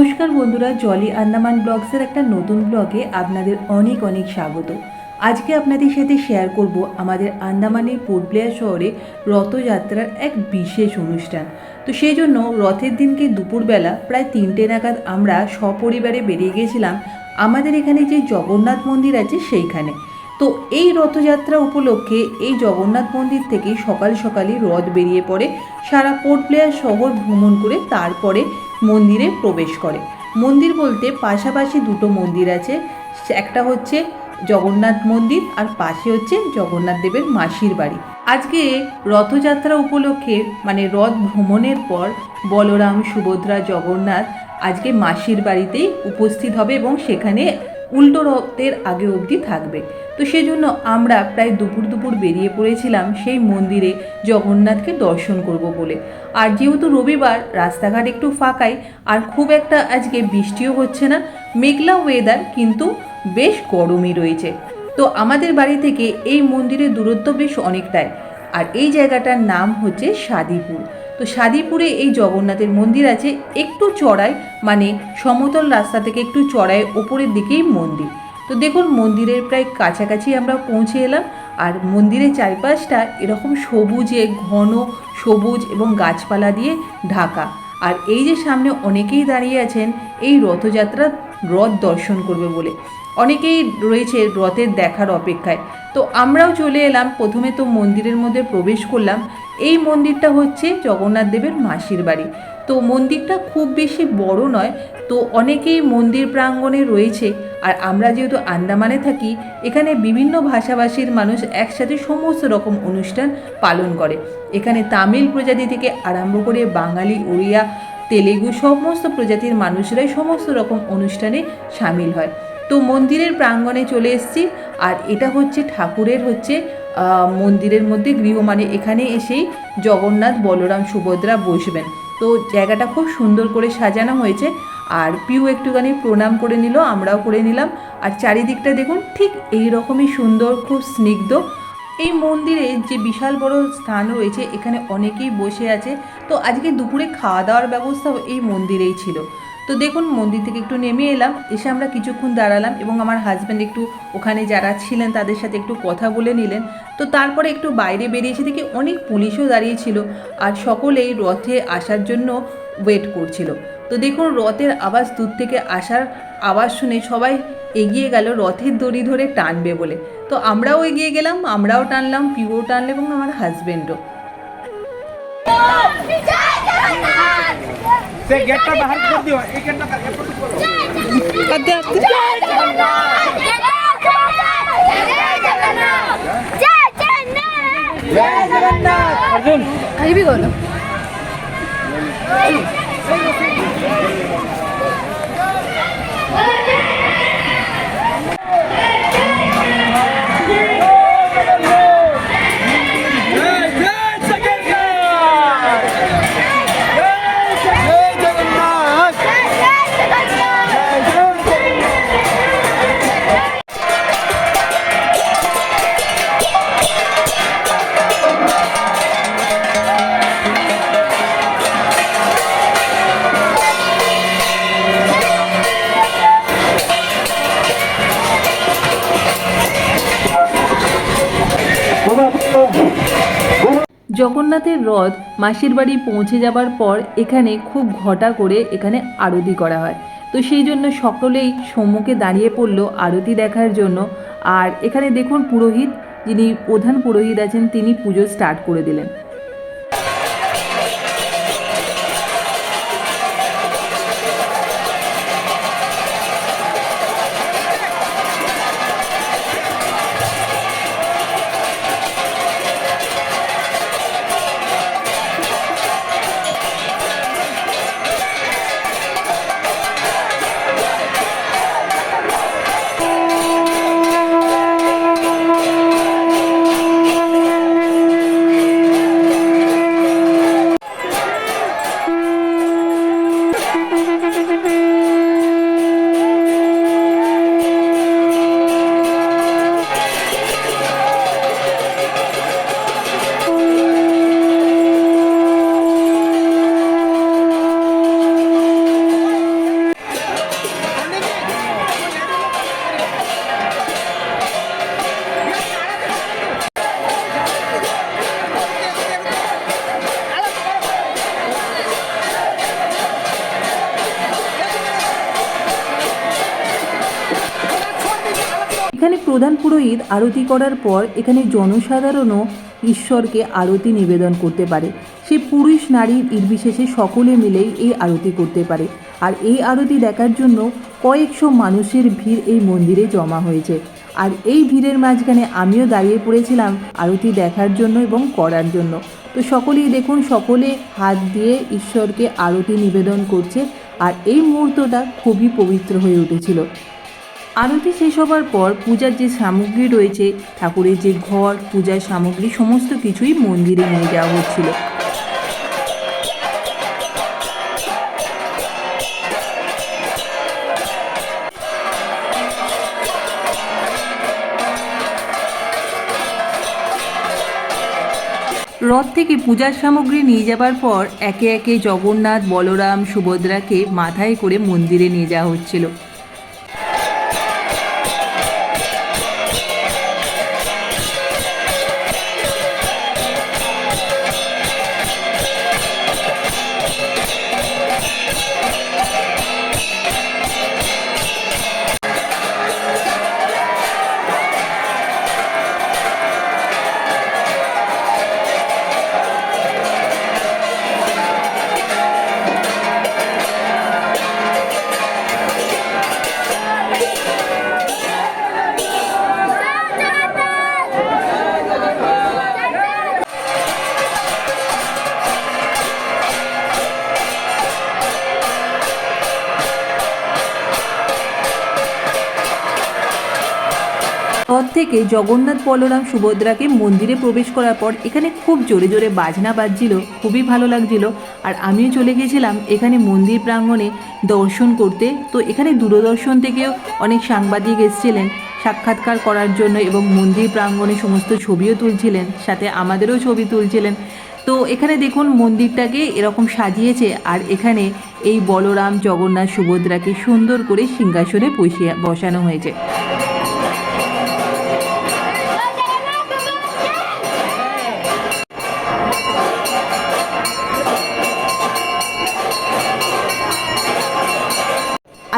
নমস্কার বন্ধুরা, জলি আন্দামান ব্লগসের একটা নতুন ব্লগে আপনাদের অনেক অনেক স্বাগত। আজকে আপনাদের সাথে শেয়ার করব আমাদের আন্দামানের পোর্ট ব্লেয়ার শহরে রথযাত্রার এক বিশেষ অনুষ্ঠান। তো সেই জন্য রথের দিনকে দুপুরবেলা প্রায় তিনটে নাগাদ আমরা সপরিবারে বেরিয়ে গেছিলাম আমাদের এখানে যে জগন্নাথ মন্দির আছে সেইখানে। তো এই রথযাত্রা উপলক্ষে এই জগন্নাথ মন্দির থেকে সকাল সকালই রথ বেরিয়ে পড়ে সারা পোর্ট প্লেয়ার শহর ভ্রমণ করে তারপরে মন্দিরে প্রবেশ করে। মন্দির বলতে পাশাপাশি দুটো মন্দির আছে। একটা হচ্ছে জগন্নাথ মন্দির আর পাশে হচ্ছে জগন্নাথ দেবের মাসির বাড়ি। আজকে রথযাত্রা উপলক্ষে মানে রথ ভ্রমণের পর বলরাম, সুভদ্রা, জগন্নাথ আজকে মাসির বাড়িতেই উপস্থিত হবে এবং সেখানে উল্টো রক্তের আগে অবধি থাকবে। তো সেই জন্য আমরা প্রায় দুপুর দুপুর বেরিয়ে পড়েছিলাম সেই মন্দিরে জগন্নাথকে দর্শন করব বলে। আর যেহেতু রবিবার, রাস্তাঘাট একটু ফাঁকাই, আর খুব একটা আজকে বৃষ্টিও হচ্ছে না, মেঘলা ওয়েদার কিন্তু বেশ গরমই রয়েছে। তো আমাদের বাড়ি থেকে এই মন্দিরের দূরত্ব বেশ অনেকটাই। আর এই জায়গাটার নাম হচ্ছে সাদিপুর। তো সাদিপুরে এই জগন্নাথের মন্দির আছে, একটু চড়াই মানে সমতল রাস্তা থেকে একটু চড়াই ওপরের দিকেই মন্দির। তো দেখুন, মন্দিরের প্রায় কাছাকাছি আমরা পৌঁছে এলাম, আর মন্দিরের চারপাশটা এরকম সবুজে, ঘন, সবুজ এবং গাছপালা দিয়ে ঢাকা। আর এই যে সামনে অনেকেই দাঁড়িয়ে আছেন, এই রথযাত্রার রথ দর্শন করবে বলে। অনেকেই রয়েছে রথের দেখার অপেক্ষায়। তো আমরাও চলে এলাম, প্রথমে তো মন্দিরের মধ্যে প্রবেশ করলাম। এই মন্দিরটা হচ্ছে জগন্নাথ দেবের মাসির বাড়ি। তো মন্দিরটা খুব বেশি বড় নয়, তো অনেকেই মন্দির প্রাঙ্গণে রয়েছে। আর আমরা যেহেতু আন্দামানে থাকি, এখানে বিভিন্ন ভাষাভাষীর মানুষ একসাথে সমস্ত রকম অনুষ্ঠান পালন করে। এখানে তামিল প্রজাতি থেকে আরম্ভ করে বাঙালি, ওড়িয়া, তেলেগু, সমস্ত প্রজাতির মানুষরাই সমস্ত রকম অনুষ্ঠানে সামিল হয়। তো মন্দিরের প্রাঙ্গণে চলে এসেছি। আর এটা হচ্ছে ঠাকুরের হচ্ছে মন্দিরের মধ্যে গৃহ। মানে এখানে এসেই জগন্নাথ, বলরাম, সুভদ্রা বসবেন। তো জায়গাটা খুব সুন্দর করে সাজানো হয়েছে। আর পিউ একটুখানি প্রণাম করে নিল, আমরাও করে নিলাম। আর চারিদিকটা দেখুন, ঠিক এই রকমই সুন্দর, খুব স্নিগ্ধ। এই মন্দিরে যে বিশাল বড় স্থান রয়েছে, এখানে অনেকেই বসে আছে। তো আজকে দুপুরে খাওয়া দাওয়ার ব্যবস্থাও এই মন্দিরেই ছিল। তো দেখুন, মন্দির থেকে একটু নেমে এলাম, এসে আমরা কিছুক্ষণ দাঁড়ালাম এবং আমার হাজব্যান্ড একটু ওখানে যারা ছিলেন তাদের সাথে একটু কথা বলে নিলেন। তো তারপরে একটু বাইরে বেরিয়েছে দেখি অনেক পুলিশও দাঁড়িয়েছিল আর সকলেই রথে আসার জন্য ওয়েট করছিল। তো দেখুন, রথের আওয়াজ দূর থেকে আসার আওয়াজ শুনে সবাই এগিয়ে গেল রথের দড়ি ধরে টানবে বলে। তো আমরাও এগিয়ে গেলাম, আমরাও টানলাম পিও টানলে এবং আমার হাজব্যান্ডও সে গেটটা বাহার করে দিও এই গেটটা অর্জুন হরিবি বলো জগন্নাথের রথ মাসির বাড়ি পৌঁছে যাবার পর এখানে খুব ঘটা করে এখানে আরতি করা হয়। তো সেই জন্য সকলেই সম্মুখে দাঁড়িয়ে পড়ল আরতি দেখার জন্য। আর এখানে দেখুন পুরোহিত, যিনি প্রধান পুরোহিত আছেন, তিনি পুজো স্টার্ট করে দিলেন। এখানে প্রধান পুরোহিত আরতি করার পর এখানে জনসাধারণও ঈশ্বরকে আরতি নিবেদন করতে পারে। সে পুরুষ, নারী, নির্বিশেষে সকলে মিলেই এই আরতি করতে পারে। আর এই আরতি দেখার জন্য কয়েকশো মানুষের ভিড় এই মন্দিরে জমা হয়েছে। আর এই ভিড়ের মাঝখানে আমিও দাঁড়িয়ে পড়েছিলাম আরতি দেখার জন্য এবং করার জন্য। তো সকলেই দেখুন, সকলে হাত দিয়ে ঈশ্বরকে আরতি নিবেদন করছে। আর এই মুহূর্তটা খুবই পবিত্র হয়ে উঠেছিল। আরতি শেষ হবার পর পূজার যে সামগ্রী রয়েছে, ঠাকুরের যে ঘর, পূজার সামগ্রী, সমস্ত কিছুই মন্দিরে নিয়ে যাওয়া হচ্ছিল। রথ থেকে পূজার সামগ্রী নিয়ে যাবার পর একে একে জগন্নাথ, বলরাম, সুভদ্রাকে মাথায় করে মন্দিরে নিয়ে যাওয়া হচ্ছিল। থেকে জগন্নাথ বলরাম সুভদ্রাকে মন্দিরে প্রবেশ করার পর এখানে খুব জোরে জোরে বাজনা বাজছিল, খুবই ভালো লাগছিল। আর আমিও চলে গেছিলাম এখানে মন্দির প্রাঙ্গণে দর্শন করতে। তো এখানে দূরদর্শন থেকেও অনেক সাংবাদিক এসেছিলেন, সাক্ষাৎকার করার জন্য এবং মন্দির প্রাঙ্গণে সমস্ত ছবিও তুলছিলেন, সাথে আমাদেরও ছবি তুলছিলেন। তো এখানে দেখুন মন্দিরটাকে এরকম সাজিয়েছে আর এখানে এই বলরাম জগন্নাথ সুভদ্রাকে সুন্দর করে সিংহাসনে বসিয়ে, বসানো হয়েছে।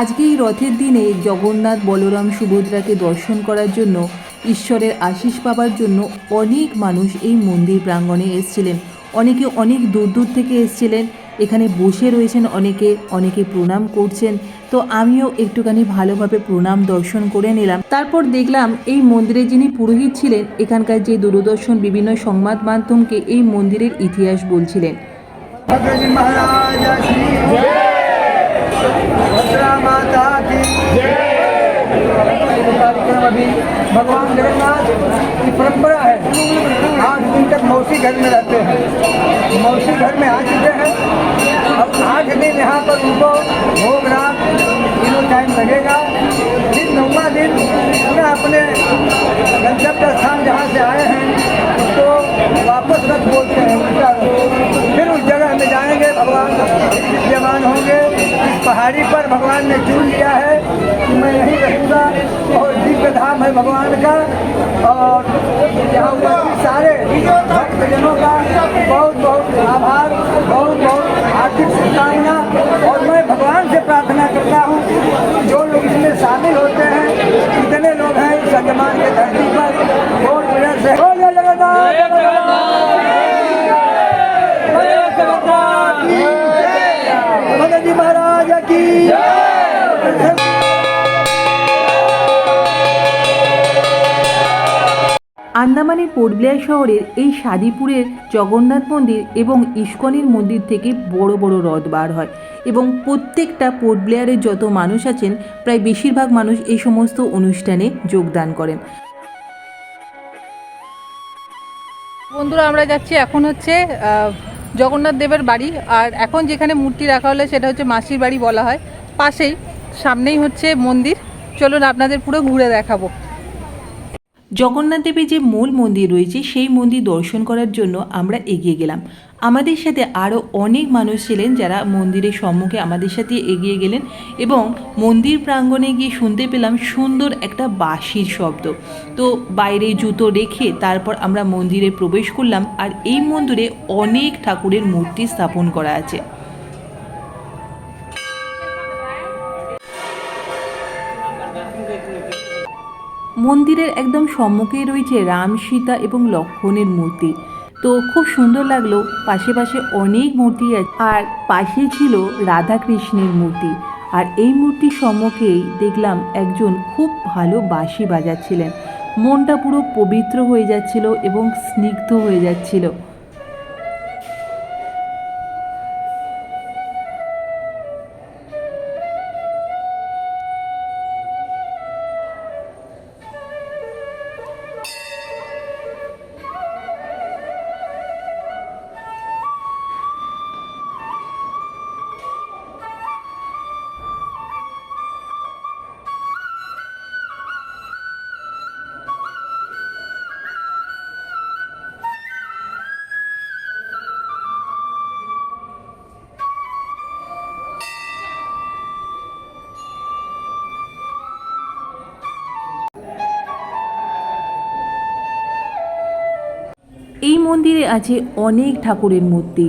আজকে এই রথের দিনে জগন্নাথ বলরাম সুভদ্রাকে দর্শন করার জন্য ঈশ্বরের আশিস পাবার জন্য অনেক মানুষ এই মন্দির প্রাঙ্গণে এসেছিলেন। অনেকে অনেক দূর দূর থেকে এসেছিলেন। এখানে বসে রয়েছেন অনেকে অনেকে প্রণাম করছেন। তো আমিও একটুখানি ভালোভাবে প্রণাম দর্শন করে নিলাম। তারপর দেখলাম এই মন্দিরে যিনি পুরোহিত ছিলেন, এখানকার যে দূরদর্শন, বিভিন্ন সংবাদ মাধ্যমকে এই মন্দিরের ইতিহাস বলছিলেন। भद्रा माता की। कार्यक्रम अभी भगवान जगन्नाथ की परंपरा है। आठ दिन तक मौसी घर में रहते हैं। मौसी घर में आ चुके हैं। अब आठ दिन यहाँ पर उनको भोग रात तीनों टाइम लगेगा। फिर नौवा दिन पुनः अपने गंतव्य स्थान जहाँ से आए हैं पहाड़ी पर भगवान ने चुन लिया है कि मैं यहीं रहूँगा और दिव्य धाम है भगवान का। और यहाँ उपस्थित सारे भक्तजनों का बहुत बहुत आभार, बहुत बहुत हार्दिक शुभकामना। और मैं भगवान से प्रार्थना करता हूँ, जो लोग इसमें शामिल होते हैं कितने लोग हैं इस अंजमान के धरती पर और से আন্দামানের পোর্টব্লেয়ার শহরের এই সাদিপুরের জগন্নাথ মন্দির এবং ইস্কনের মন্দির থেকে বড় বড় রথ বার হয় এবং প্রত্যেকটা পোর্টব্লেয়ারের যত মানুষ আছেন, প্রায় বেশিরভাগ মানুষ এই সমস্ত অনুষ্ঠানে যোগদান করেন। বন্ধুরা, আমরা যাচ্ছি এখন হচ্ছে জগন্নাথ দেবের বাড়ি। আর এখন যেখানে মূর্তি রাখা হলো সেটা হচ্ছে মাসির বাড়ি বলা হয়। পাশেই, সামনেই হচ্ছে মন্দির। চলুন আপনাদের পুরো ঘুরে দেখাবো। জগন্নাথ দেবের যে মূল মন্দির রয়েছে, সেই মন্দির দর্শন করার জন্য আমরা এগিয়ে গেলাম। আমাদের সাথে আরও অনেক মানুষ ছিলেন যারা মন্দিরের সম্মুখে আমাদের সাথে এগিয়ে গেলেন এবং মন্দির প্রাঙ্গণে গিয়ে শুনতে পেলাম সুন্দর একটা বাঁশির শব্দ। তো বাইরে জুতো রেখে তারপর আমরা মন্দিরে প্রবেশ করলাম আর এই মন্দিরে অনেক ঠাকুরের মূর্তি স্থাপন করা আছে। মন্দিরের একদম সম্মুখেই রয়েছে রাম, সীতা এবং লক্ষণের মূর্তি। তো খুব সুন্দর লাগল, পাশে পাশে অনেক মূর্তি আছে, আর পাশে ছিল রাধা কৃষ্ণের মূর্তি। আর এই মূর্তি সম্মুখেই দেখলাম একজন খুব ভালো বাঁশি বাজাচ্ছিলেন। মনটা পুরো পবিত্র হয়ে যাচ্ছিল এবং স্নিগ্ধ হয়ে যাচ্ছিল। মন্দিরে আছে অনেক ঠাকুরের মূর্তি।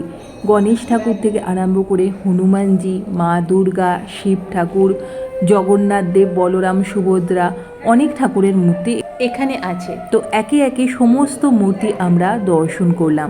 গণেশ ঠাকুর থেকে আরম্ভ করে হনুমানজি, মা দুর্গা, শিব ঠাকুর, জগন্নাথ দেব, বলরাম, সুভদ্রা অনেক ঠাকুরের মূর্তি এখানে আছে। তো একে একে সমস্ত মূর্তি আমরা দর্শন করলাম।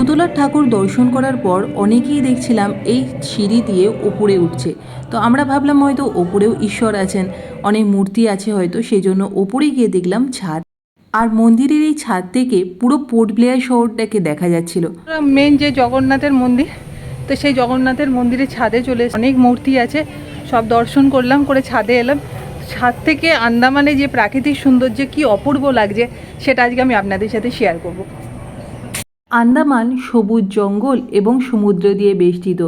দোতলার ঠাকুর দর্শন করার পর অনেকেই দেখছিলাম এই সিঁড়ি দিয়ে ওপরে উঠছে। তো আমরা ভাবলাম হয়তো ওপরেও ঈশ্বর আছেন, অনেক মূর্তি আছে হয়তো সেই জন্য ওপরে গিয়ে দেখলাম ছাদ। আর মন্দিরের এই ছাদ থেকে পুরো পোর্ট ব্লেয়ার শহরটাকে দেখা যাচ্ছিল। মেন যে জগন্নাথের মন্দির, তো সেই জগন্নাথের মন্দিরের ছাদে চলে অনেক মূর্তি আছে, সব দর্শন করলাম, করে ছাদে এলাম। ছাদ থেকে আন্দামানে যে প্রাকৃতিক সৌন্দর্য কি অপূর্ব লাগছে, সেটা আজকে আমি আপনাদের সাথে শেয়ার করব। আন্দামান সবুজ জঙ্গল এবং সমুদ্র দিয়ে বেষ্টিত,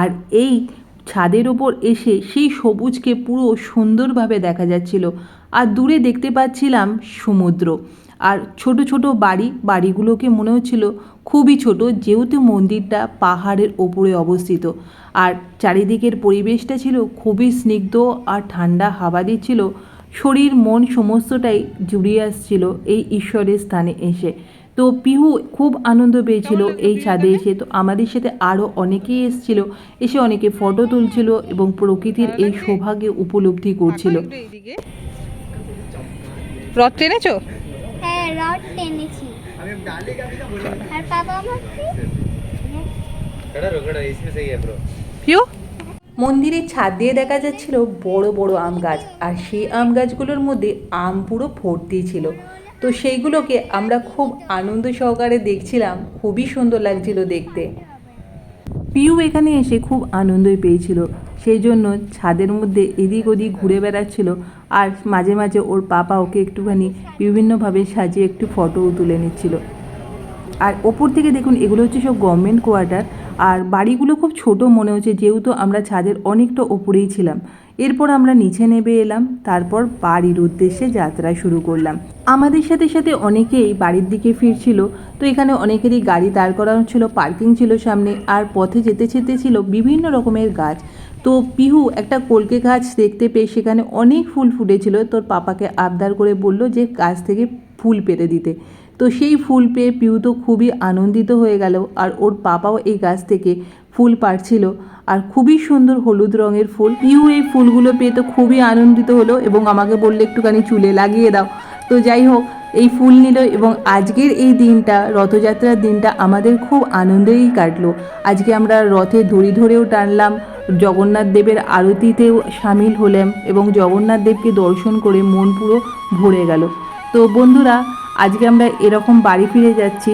আর এই ছাদের ওপর এসে সেই সবুজকে পুরো সুন্দরভাবে দেখা যাচ্ছিল। আর দূরে দেখতে পাচ্ছিলাম সমুদ্র। আর ছোট ছোট বাড়ি, বাড়িগুলোকে মনে হচ্ছিল খুবই ছোট, যেহেতু মন্দিরটা পাহাড়ের ওপরে অবস্থিত। আর চারিদিকের পরিবেশটা ছিল খুবই স্নিগ্ধ আর ঠান্ডা হাওয়া দিচ্ছিল। শরীর, মন সমস্তটাই জুড়িয়ে আসছিল এই ঈশ্বরের স্থানে এসে। তো পিহু খুব আনন্দ পেয়েছিল এই ছাদে। এসে তো আমাদের সাথে আরও অনেকেই এসেছিল। এসে অনেকে ফটো তুলছিল এবং প্রকৃতির এই সৌভাগ্য উপলব্ধি করছিল। রথ টেনেছো? হ্যাঁ রড টেনেছি। আর বাবা আমাকে মন্দিরের ছাদ দিয়ে দেখা যাচ্ছিল বড় বড় আম গাছ। আর সেই আম গাছগুলোর মধ্যে আম পুরো ভর্তি ছিল। তো সেইগুলোকে আমরা খুব আনন্দ সহকারে দেখছিলাম। খুবই সুন্দর লাগছিল দেখতে। পিউ এখানে এসে খুব আনন্দই পেয়েছিল। সেই জন্য ছাদের মধ্যে এদিক ওদিক ঘুরে বেড়াচ্ছিল আর মাঝে মাঝে ওর পাপা ওকে একটুখানি বিভিন্নভাবে সাজিয়ে একটু ফটোও তুলে নিচ্ছিল। আর ওপর থেকে দেখুন, এগুলো হচ্ছে সব গভর্নমেন্ট কোয়ার্টার। আর বাড়িগুলো খুব ছোট মনে হচ্ছে, যেহেতু আমরা ছাদের অনেকটা ওপরেই ছিলাম। এরপর আমরা নিচে নেমে এলাম, তারপর বাড়ির উদ্দেশ্যে যাত্রা শুরু করলাম। আমাদের সাথে সাথে অনেকেই বাড়ির দিকে ফিরছিল, তো এখানে অনেকেরই গাড়ি দাঁড় করানো ছিল, পার্কিং ছিল সামনে, আর পথে যেতে যেতে ছিল বিভিন্ন রকমের গাছ। তো পিহু একটা কলকে গাছ দেখতে পেয়ে সেখানে অনেক ফুল ফুটেছিল, তোর পাপাকে আবদার করে বলল যে গাছ থেকে ফুল পেরে দিতে। তো সেই ফুল পেয়ে পিউ তো খুবই আনন্দিত হয়ে গেল, আর ওর পাপাও এই গাছ থেকে ফুল পাড়ছিল। আর খুবই সুন্দর হলুদ রঙের ফুল। ইউ, এই ফুলগুলো পেয়ে তো খুবই আনন্দিত হলো এবং আমাকে বললে একটুখানি চুলে লাগিয়ে দাও। তো যাই হোক, এই ফুল নিল এবং আজকের এই দিনটা, রথযাত্রার দিনটা আমাদের খুব আনন্দেই কাটলো। আজকে আমরা রথে দড়ি ধরেও টানলাম, জগন্নাথ দেবের আরতিতেও সামিল হলাম এবং জগন্নাথ দেবকে দর্শন করে মন পুরো ভরে গেল। তো বন্ধুরা, আজকে আমরা এরকম বাড়ি ফিরে যাচ্ছি।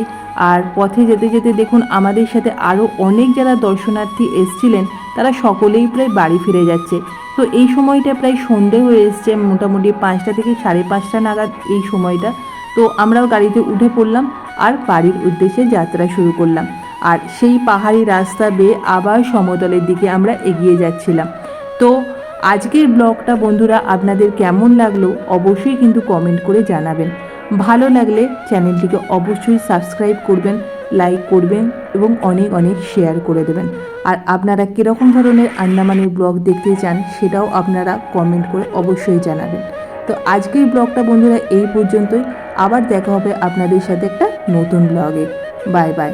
আর পথে যেতে যেতে দেখুন আমাদের সাথে আরও অনেক যারা দর্শনার্থী এসছিলেন, তারা সকলেই প্রায় বাড়ি ফিরে যাচ্ছে। তো এই সময়টা প্রায় সন্ধে হয়ে এসছে, মোটামুটি পাঁচটা থেকে সাড়ে পাঁচটা নাগাদ এই সময়টা। তো আমরাও গাড়িতে উঠে পড়লাম আর বাড়ির উদ্দেশ্যে যাত্রা শুরু করলাম। আর সেই পাহাড়ি রাস্তা বেয়ে আবার সমতলের দিকে আমরা এগিয়ে যাচ্ছিলাম। তো আজকের ব্লগটা বন্ধুরা আপনাদের কেমন লাগল অবশ্যই কিন্তু কমেন্ট করে জানাবেন। ভালো লাগলে চ্যানেলটিকে অবশ্যই সাবস্ক্রাইব করবেন, লাইক করবেন এবং অনেক অনেক শেয়ার করে দেবেন। আর আপনারা কীরকম ধরনের আন্দামানের ব্লগ দেখতে চান সেটাও আপনারা কমেন্ট করে অবশ্যই জানাবেন। তো আজকের ব্লগটা বন্ধুরা এই পর্যন্তই। আবার দেখা হবে আপনাদের সাথে একটা নতুন ব্লগে। Bye bye.